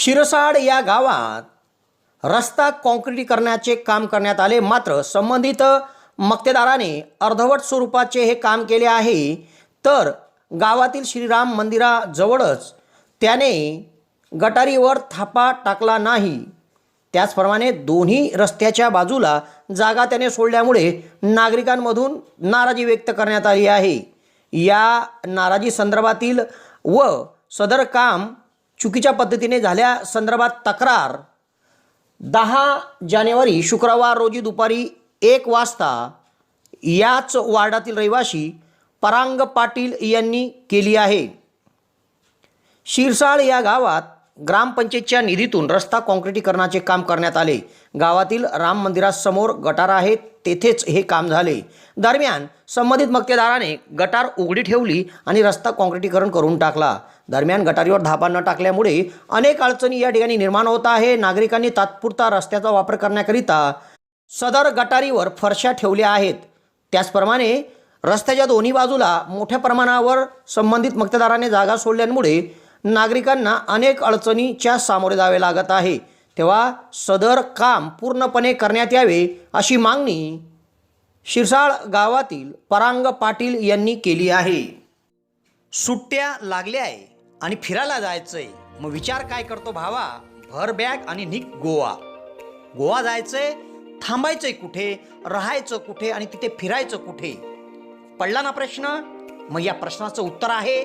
शिरसाड या गावात रस्ता काँक्रिटीकरणाचे काम करण्यात आले. मात्र संबंधित मक्तेदाराने अर्धवट स्वरूपाचे हे काम केले आहे. तर गावातील श्रीराम मंदिराजवळच त्याने गटारीवर थापा टाकला नाही. त्याचप्रमाणे दोन्ही रस्त्याच्या बाजूला जागा त्याने सोडल्यामुळे नागरिकांमधून नाराजी व्यक्त करण्यात आली आहे. या नाराजी संदर्भातील व सदर काम चुकीच्या पद्धतीने झाल्या संदर्भात तक्रार. दहा जानेवारी शुक्रवार रोजी दुपारी एक वाजता याच वार्डातील रहिवासी परांग पाटील यांनी केली आहे. शिरसाळ या गावात ग्रामपंचायतच्या निधीतून रस्ता काँक्रिटीकरणाचे काम करण्यात आले. गावातील राम मंदिरासमोर गटार आहे तेथेच हे काम झाले. दरम्यान संबंधित मक्तेदाराने गटार उघडी ठेवली आणि रस्ता काँक्रिटीकरण करून टाकला. दरम्यान गटारीवर धाबा न टाकल्यामुळे अनेक अडचणी या ठिकाणी निर्माण होत आहे. नागरिकांनी तात्पुरता रस्त्याचा वापर करण्याकरिता सदर गटारीवर फरशा ठेवल्या आहेत. त्याचप्रमाणे रस्त्याच्या दोन्ही बाजूला मोठ्या प्रमाणावर संबंधित मक्तेदाराने जागा सोडल्यामुळे नागरिकांना अनेक अडचणीच्या सामोरे जावे लागत आहे. तेव्हा सदर काम पूर्णपणे करण्यात यावे अशी मागणी शिरसाळ गावातील परांग पाटील यांनी केली आहे. सुट्ट्या लागल्या आहे आणि फिरायला जायचंय. मग विचार काय करतो भावा? भर बॅग आणि निक गोवा. गोवा जायचंय थांबायचंय कुठे? राहायचं कुठे? आणि तिथे फिरायचं कुठे? पडला ना प्रश्न? मग या प्रश्नाचं उत्तर आहे